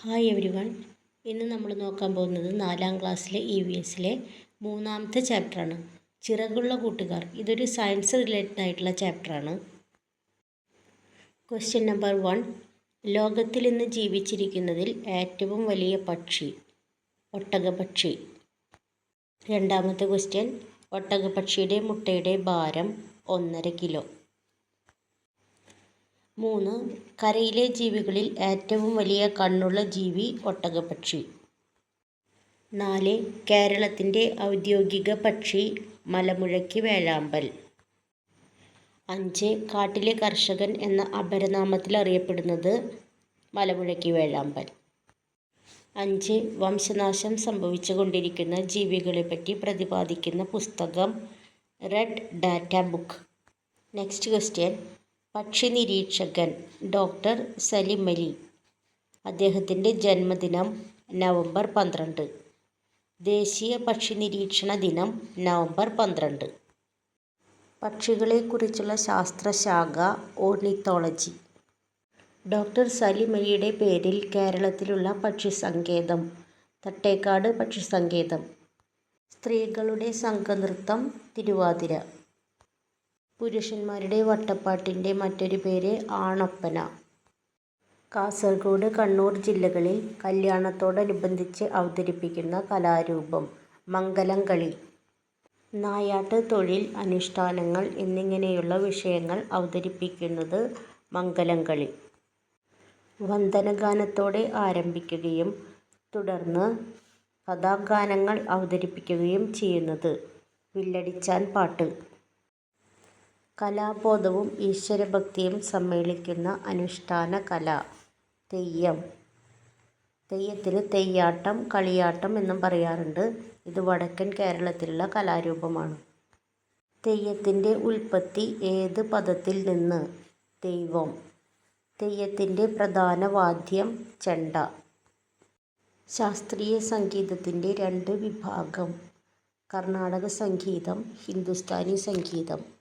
Hi every one ഇന്ന് നമ്മൾ നോക്കാൻ പോകുന്നത് നാലാം ക്ലാസ്സിലെ ഇ വി എസിലെ മൂന്നാമത്തെ ചാപ്റ്ററാണ് ചിറകുള്ള കൂട്ടുകാർ. ഇതൊരു സയൻസ് റിലേറ്റഡ് ആയിട്ടുള്ള ചാപ്റ്ററാണ് ക്വസ്റ്റ്യൻ നമ്പർ വൺ ലോകത്തിൽ ഇന്ന് ജീവിച്ചിരിക്കുന്നതിൽ ഏറ്റവും വലിയ പക്ഷി. ഒട്ടകപക്ഷി രണ്ടാമത്തെ ക്വസ്റ്റ്യൻ ഒട്ടകപക്ഷിയുടെ മുട്ടയുടെ ഭാരം ഒന്നര കിലോ. മൂന്ന്. കരയിലെ ജീവികളിൽ ഏറ്റവും വലിയ കണ്ണുള്ള ജീവി ഒട്ടകപ്പക്ഷി. നാല്. കേരളത്തിന്റെ ഔദ്യോഗിക പക്ഷി മലമുഴക്കി വേഴാമ്പൽ. അഞ്ച്. കാട്ടിലെ കർഷകൻ എന്ന അപരനാമത്തിൽ അറിയപ്പെടുന്നത് മലമുഴക്കി വേഴാമ്പൽ. അഞ്ച്. വംശനാശം സംഭവിച്ചു കൊണ്ടിരിക്കുന്ന ജീവികളെപ്പറ്റി പ്രതിപാദിക്കുന്ന പുസ്തകം red data book. Next question. പക്ഷി നിരീക്ഷകൻ ഡോക്ടർ സലിം അലി. അദ്ദേഹത്തിന്റെ ജന്മദിനം നവംബർ പന്ത്രണ്ട്. ദേശീയ പക്ഷി നിരീക്ഷണ ദിനം നവംബർ പന്ത്രണ്ട്. പക്ഷികളെക്കുറിച്ചുള്ള ശാസ്ത്രശാഖ ഓർണിത്തോളജി. ഡോക്ടർ സലിം പേരിൽ കേരളത്തിലുള്ള പക്ഷി സങ്കേതം തട്ടേക്കാട് പക്ഷി സങ്കേതം സ്ത്രീകളുടെ സംഘനൃത്തം തിരുവാതിര. പുരുഷന്മാരുടെ വട്ടപ്പാട്ടിന്റെ മറ്റൊരു പേര് ആണൊപ്പന. കാസർഗോഡ് കണ്ണൂർ ജില്ലകളിൽ കല്യാണത്തോടനുബന്ധിച്ച് അവതരിപ്പിക്കുന്ന കലാരൂപം മംഗലം കളി നായാട്ട് തൊഴിൽ അനുഷ്ഠാനങ്ങൾ എന്നിങ്ങനെയുള്ള വിഷയങ്ങൾ അവതരിപ്പിക്കുന്നത് മംഗലം കളി വന്ദനഗാനത്തോടെ ആരംഭിക്കുകയും തുടർന്ന് കഥാഗാനങ്ങൾ അവതരിപ്പിക്കുകയും ചെയ്യുന്നത് വില്ലടിച്ചാൻ പാട്ട്. കലാബോധവും ഈശ്വരഭക്തിയും സമ്മേളിക്കുന്ന അനുഷ്ഠാന കല. തെയ്യം. തെയ്യത്തിന് തെയ്യാട്ടം കളിയാട്ടം എന്നും പറയാറുണ്ട്. ഇത് വടക്കൻ കേരളത്തിലുള്ള കലാരൂപമാണ്. തെയ്യത്തിന്റെ ഉൽപ്പത്തി ഏത് പദത്തിൽ നിന്ന്? ദൈവം. തെയ്യത്തിന്റെ പ്രധാന വാദ്യം ചെണ്ട. ശാസ്ത്രീയ സംഗീതത്തിന്റെ രണ്ട് വിഭാഗം. കർണാടക സംഗീതം ഹിന്ദുസ്ഥാനി സംഗീതം.